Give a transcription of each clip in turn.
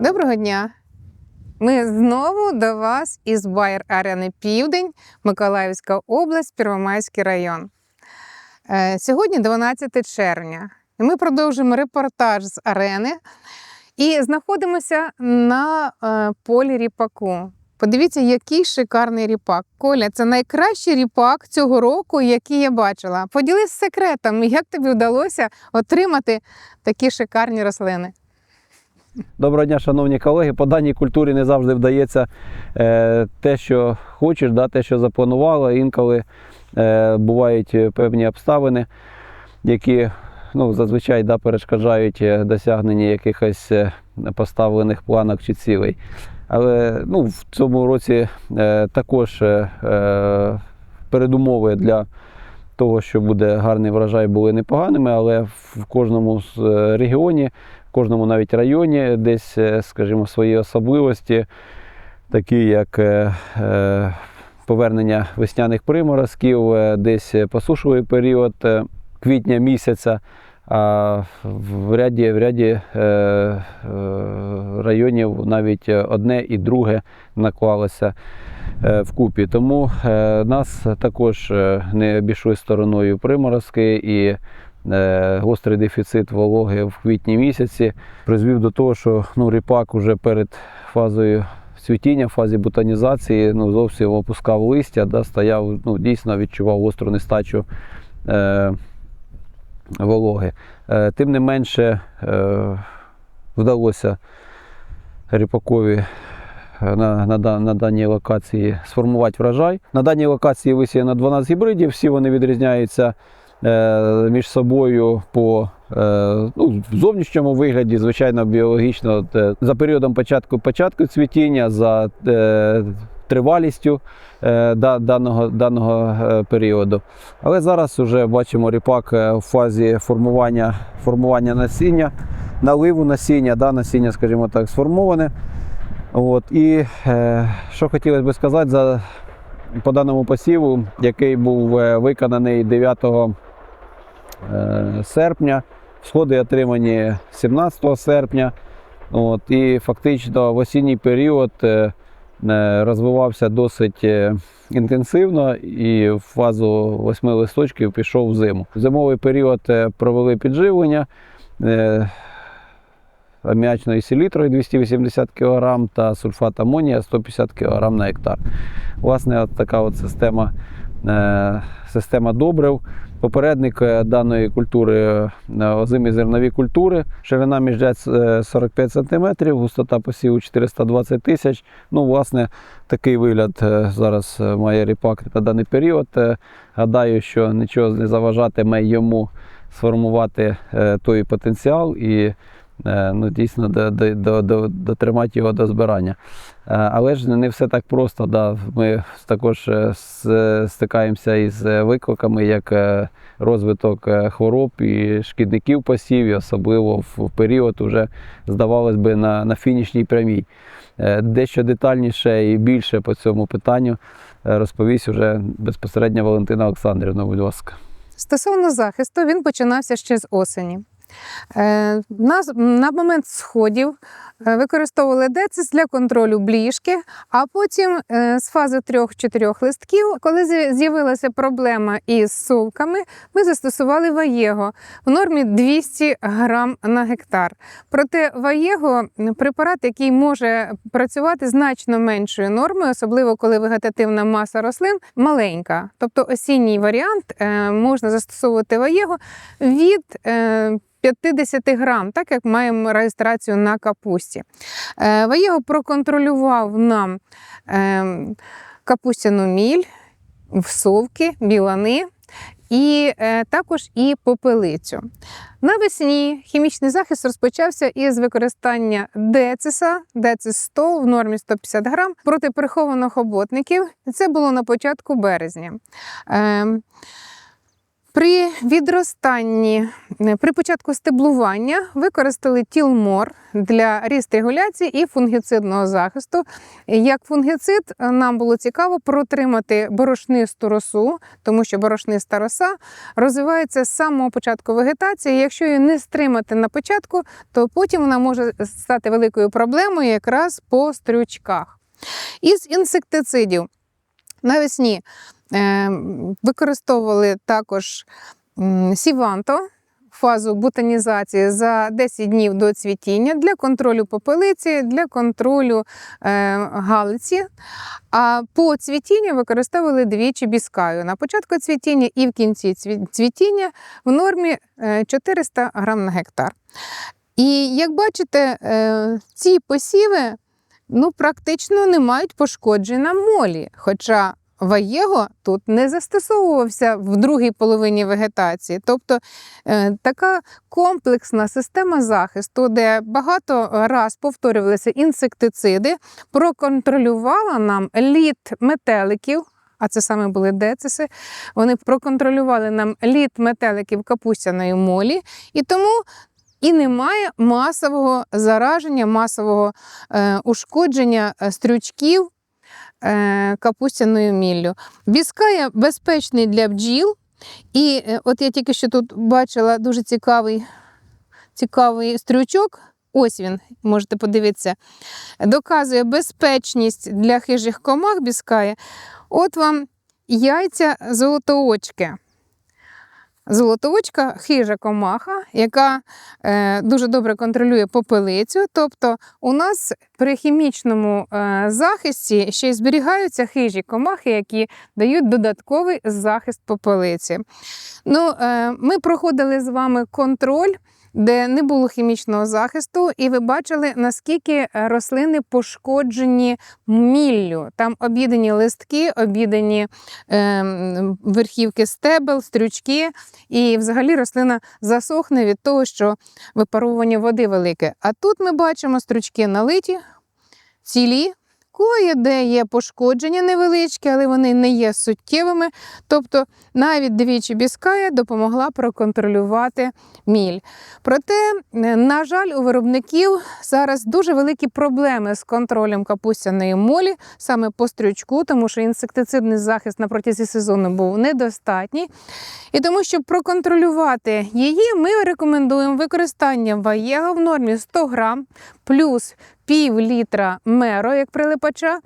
Доброго дня! Ми знову до вас із Байер Арени Південь, Миколаївська область, Первомайський район. Е, Сьогодні 12 червня. Ми продовжуємо репортаж з арени і знаходимося на е, полі ріпаку. Подивіться, який шикарний ріпак. Коля, це найкращий ріпак цього року, який я бачила. Поділись секретом, як тобі вдалося отримати такі шикарні рослини. Доброго дня, шановні колеги. По даній культурі не завжди вдається е, те, що хочеш, да, те, що запланувала. Інколи е, бувають е, певні обставини, які ну, зазвичай да, перешкоджають досягненні якихось поставлених планок чи цілей. Але ну, в цьому році е, також е, е, передумови для того, що буде гарний врожай, були непоганими, але в кожному з регіоні в кожному навіть районі десь, скажімо, свої особливості, такі як повернення весняних приморозків, десь посушливий період квітня місяця. А в ряді, в ряді е, е, районів навіть одне і друге наклалося е, вкупі. Тому е, нас також не обійшли стороною приморозки і гострий дефіцит вологи в квітні місяці призвів до того, що ну, ріпак уже перед фазою цвітіння, в фазі бутонізації ну, зовсім опускав листя, да, стояв, ну, дійсно відчував гостру нестачу е, вологи. Е, тим не менше е, вдалося ріпакові е, на, на, на даній локації сформувати врожай. На даній локації висіяно 12 гібридів, всі вони відрізняються між собою по ну, зовнішньому вигляді, звичайно, біологічно, за періодом початку, початку цвітіння, за тривалістю е, даного, даного е, періоду. Але зараз вже бачимо ріпак е, в фазі формування, формування насіння, наливу насіння, да, насіння, скажімо так, сформоване. От, і е, що хотілося би сказати за, по даному посіву, який був е, виконаний 9 е, серпня, сходи отримані 17 серпня. От, і фактично в осінній період е, розвивався досить е, інтенсивно і в фазу восьми листочків пішов в зиму. В зимовий період е, провели підживлення. е, аміачною селітрою 280 кг та сульфат амонія 150 кг на гектар. Власне, от така от система, е, система добрив. Попередник е, даної культури е, озимі зернові культури, ширина міждець е, 45 см, густота посіву 420 тисяч. Ну, власне, такий вигляд е, зараз е, має ріпак на даний період. Е, Гадаю, що нічого не заважатиме йому сформувати е, той потенціал і е, ну, дійсно до, до, до, до, дотримати його до збирання. Е, Але ж не все так просто. Да. Ми також е, стикаємося із е, викликами, як е, розвиток е, хвороб і шкідників посівів, особливо в період уже, здавалось би, на, на фінішній прямій. Е, Дещо детальніше і більше по цьому питанню е, розповість уже безпосередньо Валентина Олександрівна, будь ласка. Стосовно захисту, він починався ще з осені. Е, На, на момент сходів е, використовували децис для контролю бліжки, а потім е, з фази трьох-чотирьох листків, коли з'явилася проблема із совками, ми застосували ваєго в нормі 200 грам на гектар. Проте ваєго препарат, який може працювати значно меншою нормою, особливо коли вегетативна маса рослин маленька. Тобто осінній варіант можна застосовувати ваєго від 50 грам, так як маємо реєстрацію на капусті. Е, Ваєго проконтролював нам е, капустяну міль, всовки, білани. І е, також і попелицю. Навесні хімічний захист розпочався із використання дециса, децис 100 в нормі 150 грам проти прихованих оботників. Це було на початку березня. Е, При відростанні, е, при початку стеблування використали тілмор для ріст-регуляції і фунгіцидного захисту. Як фунгіцид е, нам було цікаво протримати борошнисту росу, тому що борошниста роса розвивається з самого початку вегетації. Якщо її не стримати на початку, то потім вона може стати великою проблемою якраз по стрючках. Із інсектицидів навесні використовували також сіванто. Фазу бутанізації за 10 днів до цвітіння для контролю попелиці, для контролю е, галиці. А по цвітінню використовували двічі біскаю на початку цвітіння і в кінці цвітіння в нормі е, 400 грам на гектар. І як бачите, е, ці посіви ну, практично не мають пошкоджень на молі. Хоча Ваєго тут не застосовувався в другій половині вегетації. Тобто е, така комплексна система захисту, де багато раз повторювалися інсектициди, проконтролювала нам літ метеликів. А це саме були децеси. Вони проконтролювали нам літ метеликів капустяної молі, і тому і немає масового зараження, масового е, ушкодження е, стрючків капустяною міллю. Біская безпечний для бджіл. І е, от я тільки що тут бачила дуже цікавий, цікавий стрючок. Ось він, можете подивитися. Доказує безпечність для хижих комах біскає. От вам яйця золотоочки. Золотоочка хижа комаха, яка е, дуже добре контролює попелицю. Тобто у нас при хімічному е, захисті ще й зберігаються хижі комахи, які дають додатковий захист попелиці. Ну, е, ми проходили з вами контроль. Де не було хімічного захисту, і ви бачили, наскільки е, рослини пошкоджені міллю. Там об'їдені листки, об'їдені е, верхівки стебел, стрючки, і взагалі рослина засохне від того, що випаровування води велике. А тут ми бачимо стручки налиті, цілі. Кое де є пошкодження невеличкі, але вони не є суттєвими. Тобто навіть двічі біская допомогла проконтролювати міль. Проте, на жаль, у виробників зараз дуже великі проблеми з контролем капустяної молі, саме по стрючку, тому що інсектицидний захист на протязі сезону був недостатній. І тому, щоб проконтролювати її, ми рекомендуємо використання ваєга в нормі 100 грам плюс пів літра меро, як прилипача,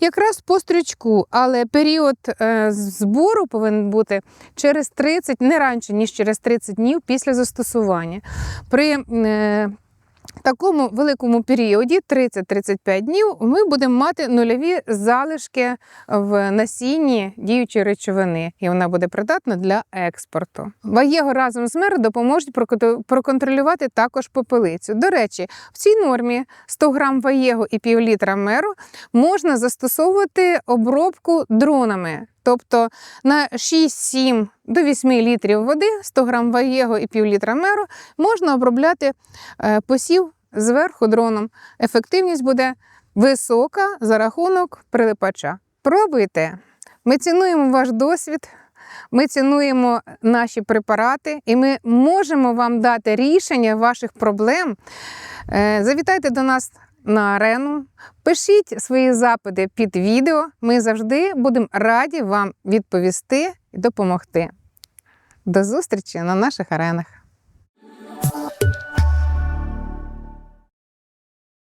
якраз по стрючку. Але період е, збору повинен бути через 30, не раніше, ніж через 30 днів після застосування. При такому великому періоді, 30-35 днів, ми будемо мати нульові залишки в насінні діючої речовини, і вона буде придатна для експорту. Ваєго разом з меро допоможуть проконтролювати також попелицю. До речі, в цій нормі 100 грам ваєго і пів літра меру можна застосовувати обробку дронами. Тобто на 6-7 до 8 літрів води, 100 грам ваєго і пів літра меру можна обробляти е, посів зверху дроном. Ефективність буде висока за рахунок прилипача. Пробуйте. Ми цінуємо ваш досвід, ми цінуємо наші препарати, і ми можемо вам дати рішення ваших проблем. Е, Завітайте до нас на арену, пишіть свої запити під відео. Ми завжди будемо раді вам відповісти і допомогти. До зустрічі на наших аренах.